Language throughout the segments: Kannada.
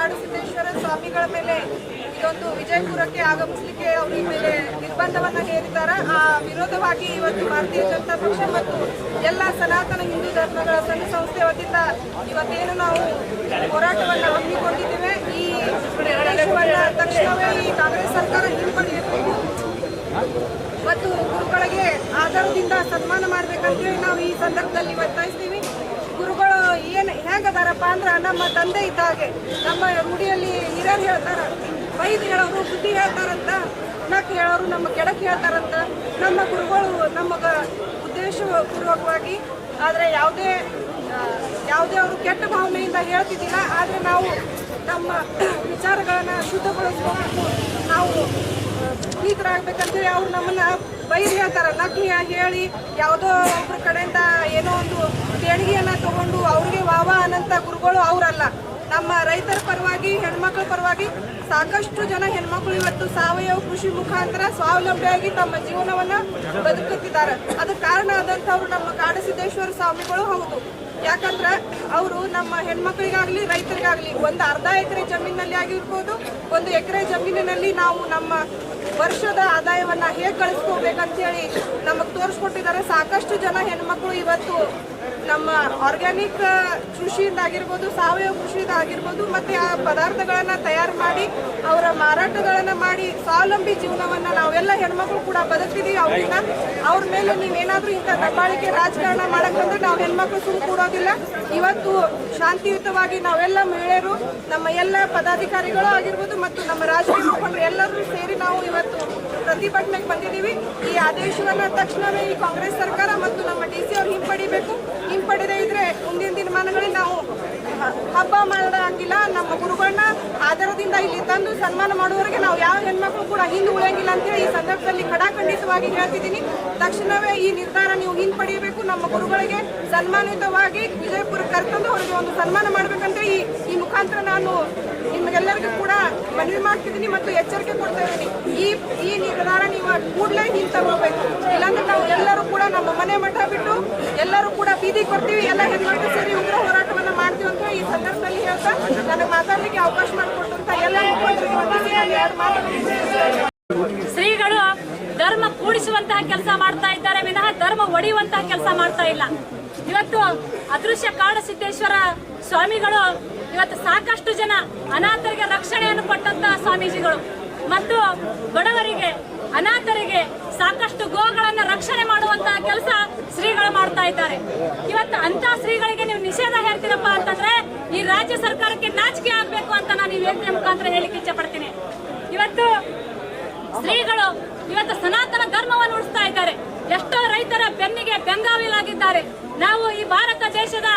ಕಾಡಸಿದ್ದೇಶ್ವರ ಸ್ವಾಮಿಗಳ ಮೇಲೆ ಇದೊಂದು ವಿಜಯಪುರಕ್ಕೆ ಆಗಮಿಸಲಿಕ್ಕೆ ಅವರ ಮೇಲೆ ನಿರ್ಬಂಧವನ್ನ ಹೇರಿದ್ದಾರೆ. ಆ ವಿರೋಧವಾಗಿ ಇವತ್ತು ಭಾರತೀಯ ಜನತಾ ಪಕ್ಷ ಮತ್ತು ಎಲ್ಲ ಸನಾತನ ಹಿಂದೂ ಧರ್ಮಗಳ ಸಂಘ ಸಂಸ್ಥೆ ವತಿಯಿಂದ ಇವತ್ತೇನು ನಾವು ಹೋರಾಟವನ್ನು ಹಮ್ಮಿಕೊಂಡಿದ್ದೇವೆ. ಈ ತಕ್ಷಣವೇ ಈ ಕಾಂಗ್ರೆಸ್ ಸರ್ಕಾರ ಹಿಂಪಡೆಯಬೇಕು ಮತ್ತು ಗುರುಗಳಿಗೆ ಆಧಾರದಿಂದ ಸನ್ಮಾನ ಮಾಡ್ಬೇಕಂತೇಳಿ ನಾವು ಈ ಸಂದರ್ಭದಲ್ಲಿ ಒತ್ತಾಯಿಸ್ತೀವಿ. ಹೆಂಗದಾರಪ್ಪ ಅಂದ್ರೆ ನಮ್ಮ ತಂದೆ ಇದ್ದ ಹಾಗೆ. ನಮ್ಮ ರೂಢಿಯಲ್ಲಿ ಹಿರಿಯರು ಹೇಳ್ತಾರ, ಬೈದ್ ಹೇಳೋರು, ಬುದ್ಧಿ ಹೇಳ್ತಾರಂತ. ನಕ್ ಹೇಳೋರು, ನಮ್ಮ ಕೆಡಕ್ಕೆ ಹೇಳ್ತಾರಂತ. ನಮ್ಮ ಗುರುಗಳು ನಮಗ ಉದ್ದೇಶಪೂರ್ವಕವಾಗಿ ಆದ್ರೆ ಯಾವುದೇ ಯಾವುದೇ ಅವರು ಕೆಟ್ಟ ಭಾವನೆಯಿಂದ ಹೇಳ್ತಿದ್ದಿಲ್ಲ ಆದ್ರೆ ನಾವು ನಮ್ಮ ವಿಚಾರಗಳನ್ನು ಶುದ್ಧಗೊಳಿಸ್ಕೋಬೇಕು. ನಾವು ಪುನೀತರಾಗಬೇಕಂತೇಳಿ ಅವ್ರು ನಮ್ಮನ್ನ ಬೈದು ಹೇಳ್ತಾರ. ನಕ್ಕಿ ಹೇಳಿ ಯಾವುದೋ ದೇಣಿಗೆಯನ್ನ ತಗೊಂಡು ಅವ್ರಿಗೆ ವಾವ ಅನ್ನಂತ ಗುರುಗಳು ಅವರಲ್ಲ. ನಮ್ಮ ರೈತರ ಪರವಾಗಿ, ಹೆಣ್ಮಕ್ಳ ಪರವಾಗಿ ಸಾಕಷ್ಟು ಜನ ಹೆಣ್ಮಕ್ಳು ಇವತ್ತು ಸಾವಯವ ಕೃಷಿ ಮುಖಾಂತರ ಸ್ವಾವಲಂಬಿಯಾಗಿ ತಮ್ಮ ಜೀವನವನ್ನ ಬದುಕುತ್ತಿದ್ದಾರೆ. ಅದಕ್ಕೆ ಕಾರಣ ಆದಂಥವ್ರು ನಮ್ಮ ಕಾಡಸಿದ್ದೇಶ್ವರ ಸ್ವಾಮಿಗಳು ಹೌದು. ಯಾಕಂದ್ರೆ ಅವರು ನಮ್ಮ ಹೆಣ್ಮಕ್ಳಿಗಾಗ್ಲಿ, ರೈತರಿಗಾಗ್ಲಿ ಒಂದು ಅರ್ಧ ಎಕರೆ ಜಮೀನಲ್ಲಿ ಆಗಿರ್ಬೋದು, ಒಂದು ಎಕರೆ ಜಮೀನಿನಲ್ಲಿ ನಾವು ನಮ್ಮ ವರ್ಷದ ಆದಾಯವನ್ನ ಹೇಗೆ ಗಳಿಸ್ಕೋಬೇಕಂತೇಳಿ ನಮಗೆ ತೋರಿಸ್ಕೊಟ್ಟಿದ್ದಾರೆ. ಸಾಕಷ್ಟು ಜನ ಹೆಣ್ಮಕ್ಳು ಇವತ್ತು ನಮ್ಮ ಆರ್ಗ್ಯಾನಿಕ್ ಕೃಷಿಯಿಂದ ಆಗಿರ್ಬೋದು ಸಾವಯವ ಕೃಷಿಯಿಂದ ಆಗಿರ್ಬೋದು ಮತ್ತೆ ಆ ಪದಾರ್ಥಗಳನ್ನ ತಯಾರು ಮಾಡಿ ಮಾರಾಟಗಳನ್ನ ಮಾಡಿ ಸ್ವಾವಲಂಬಿ ಜೀವನವನ್ನ ನಾವೆಲ್ಲ ಹೆಣ್ಮಕ್ಳು ಕೂಡ ಬದುಕಿದೀವಿ ಅವ್ರನ್ನ ಅವ್ರ ಮೇಲೆ ನೀವೇನಾದ್ರೂ ಇಂಥ ದಬ್ಬಾಳಿಕೆ ರಾಜಕಾರಣ ಮಾಡಕ್ ಬಂದ್ರೆ ನಾವು ಹೆಣ್ಮಕ್ಳು ಸುಮ್ ಕೂಡೋದಿಲ್ಲ. ಇವತ್ತು ಶಾಂತಿಯುತವಾಗಿ ನಾವೆಲ್ಲ ಮಹಿಳೆಯರು, ನಮ್ಮ ಎಲ್ಲ ಪದಾಧಿಕಾರಿಗಳು ಆಗಿರ್ಬೋದು ಮತ್ತು ನಮ್ಮ ರಾಜಕೀಯ ಮುಖಂಡರು ಎಲ್ಲರೂ ಸೇರಿ ನಾವು ಇವತ್ತು ಪ್ರತಿಭಟನೆಗೆ ಬಂದಿದ್ದೀವಿ. ಈ ಆದೇಶವನ್ನ ತಕ್ಷಣವೇ ಈ ಕಾಂಗ್ರೆಸ್ ಸರ್ಕಾರ ಮತ್ತು ನಮ್ಮ ಡಿ ಸಿ ಅವ್ರು ಹಿಂಪಡಿಬೇಕು. ಹಿಂಪಡೆದೇ ಇದ್ರೆ ಮುಂದಿನ ದಿನಮಾನಗಳಲ್ಲಿ ನಾವು ಹಬ್ಬ ಹಬ್ಬ ಮಾಡೋದಾಗಿಲ್ಲ ನಮ್ಮ ಗುರುಗಳನ್ನ ಆಧಾರದಿಂದ ಇಲ್ಲಿ ತಂದು ಸನ್ಮಾನ ಮಾಡುವವರೆಗೆ ನಾವು ಯಾವ ಹೆಣ್ಮಕ್ಳು ಕೂಡ ಹಿಂದೆ ಉಳಿಯಂಗಿಲ್ಲ ಅಂತೇಳಿ ಈ ಸಂದರ್ಭದಲ್ಲಿ ಕಡಾಖಂಡಿತವಾಗಿ ಹೇಳ್ತಿದ್ದೀನಿ. ತಕ್ಷಣವೇ ಈ ನಿರ್ಧಾರ ನೀವು ಹಿಂಪಡೆಯಬೇಕು ನಮ್ಮ ಗುರುಗಳಿಗೆ ಸನ್ಮಾನಿತವಾಗಿ ವಿಜಯಪುರ ಕರ್ತಂದು ಅವರಿಗೆ ಒಂದು ಸನ್ಮಾನ ಮಾಡ್ಬೇಕಂತ ಈ ಈ ಮುಖಾಂತರ ನಾನು ನಿಮಗೆಲ್ಲರಿಗೂ ಕೂಡ ಮನವಿ ಮಾಡ್ತಿದ್ದೀನಿ ಮತ್ತು ಎಚ್ಚರಿಕೆ ಕೊಡ್ತಾ ಇದ್ದೀನಿ. ಈ ಈ ನಿರ್ಧಾರ ನೀವು ಕೂಡಲೇ ಹಿಂತಗೋಬೇಕು ಇಲ್ಲಾಂದ್ರೆ ನಾವು ಎಲ್ಲರೂ ಕೂಡ ನಮ್ಮ ಮನೆ ಮಠ ಬಿಟ್ಟು ಎಲ್ಲರೂ ಕೂಡ ಬೀದಿ ಕೊಡ್ತೀವಿ. ಎಲ್ಲ ಹೆಣ್ಮಕ್ಳು ಸೇರಿ ಉಗ್ರ ಹೋರಾಟವನ್ನ ಮಾಡ್ತೀವಿ ಅಂತ ಈ ಸಂದರ್ಭದಲ್ಲಿ ಹೇಳ್ತಾ ನನಗೆ ಮಾತಾಡ್ಲಿಕ್ಕೆ ಅವಕಾಶ ಮಾಡಿಕೊಟ್ಟಂತ ಶ್ರೀಗಳು ಧರ್ಮ ಕೂಡಿಸುವಂತಹ ಕೆಲಸ ಮಾಡ್ತಾ ಇದ್ದಾರೆ, ವಿನಃ ಧರ್ಮ ಒಡೆಯುವಂತಹ ಕೆಲಸ ಮಾಡ್ತಾ ಇಲ್ಲ. ಇವತ್ತು ಅದೃಶ್ಯ ಕಾಡಸಿದ್ದೇಶ್ವರ ಸ್ವಾಮಿಗಳು ಇವತ್ತು ಸಾಕಷ್ಟು ಜನ ಅನಾಥರಿಗೆ ರಕ್ಷಣೆಯನ್ನು ಕೊಟ್ಟಂತಹ ಸ್ವಾಮೀಜಿಗಳು. ಮತ್ತು ಬಡವರಿಗೆ ಅನಾಥರಿಗೆ ಸಾಕಷ್ಟು ಗೋಗಳನ್ನ ರಕ್ಷಣೆ ಮಾಡುವಂತಹ ಕೆಲಸ ಶ್ರೀಗಳು ಮಾಡ್ತಾ ಇದ್ದಾರೆ. ಇವತ್ತು ಅಂತ ಶ್ರೀಗಳಿಗೆ ನೀವು ನಿಷೇಧ ಹೇಳ್ತೀರಪ್ಪ ಅಂತಂದ್ರೆ ಈ ರಾಜ್ಯ ಸರ್ಕಾರಕ್ಕೆ ನಾಚಿಕೆ ಆಗ್ಬೇಕು ಅಂತ ನಾನು ಈ ವೇದಿಕೆ ಮುಖಾಂತರ ಹೇಳಿಕ್ಕೆ ಇಚ್ಛೆ ಪಡ್ತೀನಿ. ಇವತ್ತು ಶ್ರೀಗಳು ಇವತ್ತು ಸನಾತನ ಧರ್ಮವನ್ನು ಉಳಿಸ್ತಾ ಇದ್ದಾರೆ. ಎಷ್ಟೋ ರೈತರ ಬೆನ್ನಿಗೆ ಬೆಂಗಾವಿಲಾಗಿದ್ದಾರೆ. ನಾವು ಈ ಭಾರತ ದೇಶದ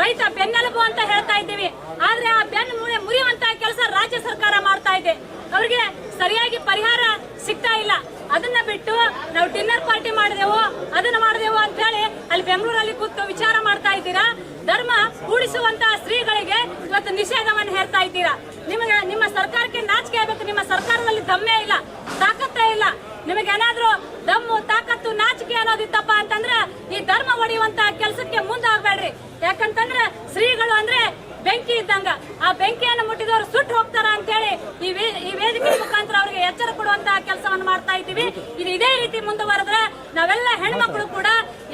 ರೈತ ಬೆನ್ನೆಲುಬು ಅಂತ ಹೇಳ್ತಾ ಇದ್ದೀವಿ ಆದ್ರೆ ಆ ಬೆನ್ನು ಮುರಿ ಮುರಿಯುವಂತಹ ಕೆಲಸ ರಾಜ್ಯ ಸರ್ಕಾರ ಮಾಡ್ತಾ ಇದೆ ಅವರಿಗೆ ಸರಿಯಾಗಿ ಪರಿಹಾರ ಸಿಗ್ತಾ ಇಲ್ಲ ಅದನ್ನ ಬಿಟ್ಟು ನಾವು ಡಿನ್ನರ್ ಪಾರ್ಟಿ ಮಾಡಿದೆವು ಅದನ್ನ ಮಾಡಿದೆವು ಅಂತ ಹೇಳಿ ಅಲ್ಲಿ ಬೆಂಗಳೂರಲ್ಲಿ ಕೂತು ವಿಚಾರ ಮಾಡ್ತಾ ಇದ್ದೀರಾ? ಧರ್ಮ ಕೂಡಿಸುವಂತಹ ಸ್ತ್ರೀಗಳಿಗೆ ಇವತ್ತು ನಿಷೇಧವನ್ನು ಹೇರ್ತಾ ಇದ್ದೀರಾ? ನಿಮಗೆ ನಿಮ್ಮ ಸರ್ಕಾರಕ್ಕೆ ನಾಚಿಕೆ ಆಗಬೇಕು. ನಿಮ್ಮ ಸರ್ಕಾರದಲ್ಲಿ ದಮ್ಮೇ ಇಲ್ಲ, ತಾಕತ್ತೇ ಇಲ್ಲ. ನಿಮಗೆ ಏನಾದ್ರೂ ದಮ್ಮು, ತಾಕತ್ತು, ನಾಚಿಕೆ ಅನ್ನೋದಿತ್ತಪ್ಪ ಅಂತಂದ್ರೆ ಈ ಧರ್ಮ ಒಡೆಯುವಂತಹ ಕೆಲಸಕ್ಕೆ ಮುಂದಾಗಬೇಡ್ರಿ. ಯಾಕಂತಂದ್ರೆ ಸ್ತ್ರೀಗಳು ಅಂದ್ರೆ ಬೆಂಕಿ ಇದ್ದಂಗ ಆ ಬೆಂಕಿಯನ್ನು ಮುಟ್ಟಿದವರು ಸುಟ್ಟು ಹೋಗ್ತಾರ ಅಂತೇಳಿ ಈ ಈ ವೇದಿಕೆ ಮುಖಾಂತರ ಅವರಿಗೆ ಎಚ್ಚರ ಕೊಡುವಂತಹ ಕೆಲಸವನ್ನು ಮಾಡ್ತಾ ಇದ್ದೀವಿ. ಇದು ಇದೇ ರೀತಿ ಮುಂದುವರೆದ್ರೆ ನಾವೆಲ್ಲ ಹೆಣ್ಮಕ್ಳು ಕೂಡ,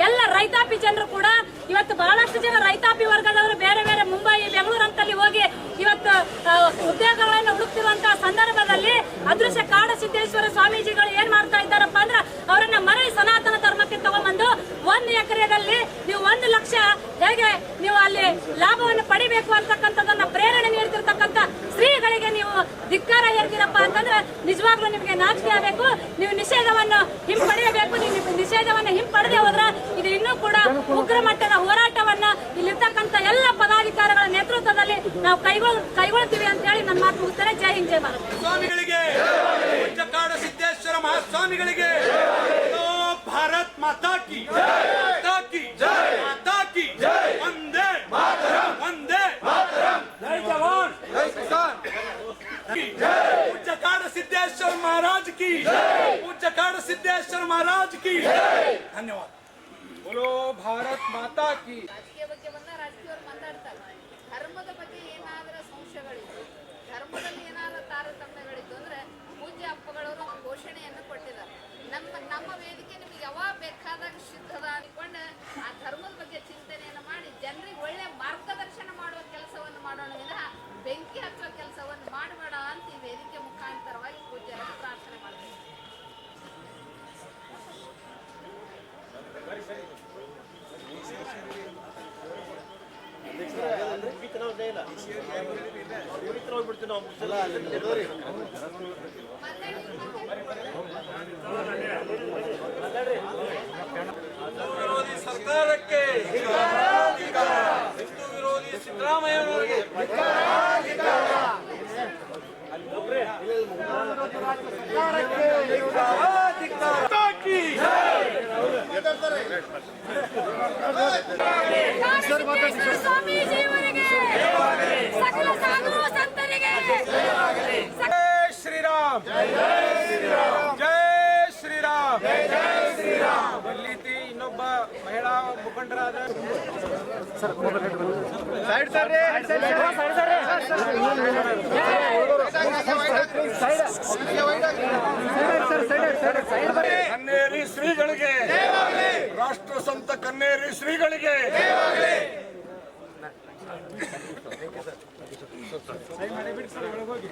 ಎಲ್ಲ ರೈತಾಪಿ ಜನರು ಕೂಡ, ಇವತ್ತು ಬಹಳಷ್ಟು ಜನ ರೈತಾಪಿ ವರ್ಗದವರು ಬೇರೆ ಬೇರೆ ಮುಂಬೈ ಬೆಂಗಳೂರು ಅಂತಲ್ಲಿ ಹೋಗಿ ಇವತ್ತು ಉದ್ಯೋಗಗಳನ್ನು ಹುಡುಕ್ತಿರುವಂತಹ ಸಂದರ್ಭದಲ್ಲಿ ಅದೃಶ್ಯ ಕಾಡ ಸಿದ್ದೇಶ್ವರ ಸ್ವಾಮೀಜಿಗಳು ಏನ್ ಮಾಡ್ತಾ ಇದ್ದಾರಪ್ಪ ಅಂದ್ರೆ ಅವರನ್ನ ಮರಳಿ ಸನಾತನ ಧರ್ಮಕ್ಕೆ ತಗೊಂಡ್ಬಂದು ಒಂದು ಎಕರೆದಲ್ಲಿ ನೀವು ಒಂದು ಲಕ್ಷ ಹೇಗೆ ನೀವು ಅಲ್ಲಿ ಲಾಭವನ್ನು ಪಡಿಬೇಕು ಅಂತಕ್ಕಂಥದ್ದನ್ನ ಪ್ರೇರಣೆ ನೀಡ್ತಿರ್ತಕ್ಕಂಥ ಶ್ರೀಗಳಿಗೆ ನೀವು ಧಿಕ್ಕಾರ ಹೇಳ್ತೀರಪ್ಪ ಅಂತಂದ್ರೆ ನಿಜವಾಗ್ಲೂ ನಿಮಗೆ ನಾಚಿಕೆ ಆಗಬೇಕು. ನೀವು ನಿಷೇಧವನ್ನು ಹಿಂಪಡೆಯಬೇಕು. ನೀವು ನಿಷೇಧವನ್ನು ಹಿಂಪಡೆದೆ ಹೋದ್ರ ಇದು ಇನ್ನೂ ಕೂಡ ಉಗ್ರ ಮಟ್ಟದ ಹೋರಾಟವನ್ನ ಇಲ್ಲಿರ್ತಕ್ಕಂಥ ಎಲ್ಲ ಪದಾಧಿಕಾರಿಗಳ ನೇತೃತ್ವದಲ್ಲಿ ನಾವು ಕೈಗೊಳ್, ಕೈಗೊಳ್ತೀವಿ ಅಂತ ಹೇಳಿ ನನ್ನ ಮಾತು ಮುಗಿಸ್ತಾರೆ. ಜೈ ಹಿಂದ್, ಜೈ ಭಾರತ್. ಸ್ವಾಮಿಗಳಿಗೆ ಸಿದ್ದೇಶ್ವರ ಮಹಾಸ್ವಾಮಿಗಳಿಗೆ, ಭಾರತ್ ಮಾತಾ ಕಿ, ಮಾತಾ महाराज की धन्यवाद बोलो ಭಾರತ್ ಮಾತಾ ಕಿ ರಾಜಕೀಯ ಬಗ್ಗೆ ಬಂದ ರಾಜಕೀಯವ್ರು ಮಾತಾಡ್ತಾರೆ. ಧರ್ಮದ ಬಗ್ಗೆ ಏನಾದರೂ ಸಂಶಯಗಳಿತ್ತು ಧರ್ಮದಲ್ಲಿ ಏನಾದರೂ ತಾರತಮ್ಯಗಳಿತ್ತು ಅಂದ್ರೆ ಪೂಜ್ಯ ಅಪ್ಪಗಳವರು ಘೋಷಣೆಯನ್ನು ಕೊಟ್ಟಿದ್ದಾರೆ. ನಮ್ಮ ನಮ್ಮ ವೇದಿಕೆ ನಿಮಗೆ ಯಾವಾಗ ಬೇಕಾದ ವಿರೋಧಿ ಸರ್ಕಾರಕ್ಕೆ ಹಿಂದೂ ವಿರೋಧಿ ಸಿದ್ದರಾಮಯ್ಯನವರಿಗೆ ಸರ್ಕಾರಕ್ಕೆ ಶ್ರೀರಾಮ್. ಜೈ ಶ್ರೀರಾಮ್. ಶ್ರೀರಾಮ್ ಇನ್ನೊಬ್ಬ ಮಹಿಳಾ ಮುಖಂಡರಾದ ಸೈಡ್ ಸರ್ ಕನ್ನೇರಿ ಶ್ರೀಗಳಿಗೆ ರಾಷ್ಟ್ರ ಸಂತ ಕನ್ನೇರಿ ಶ್ರೀಗಳಿಗೆ. ಹೋಗಿ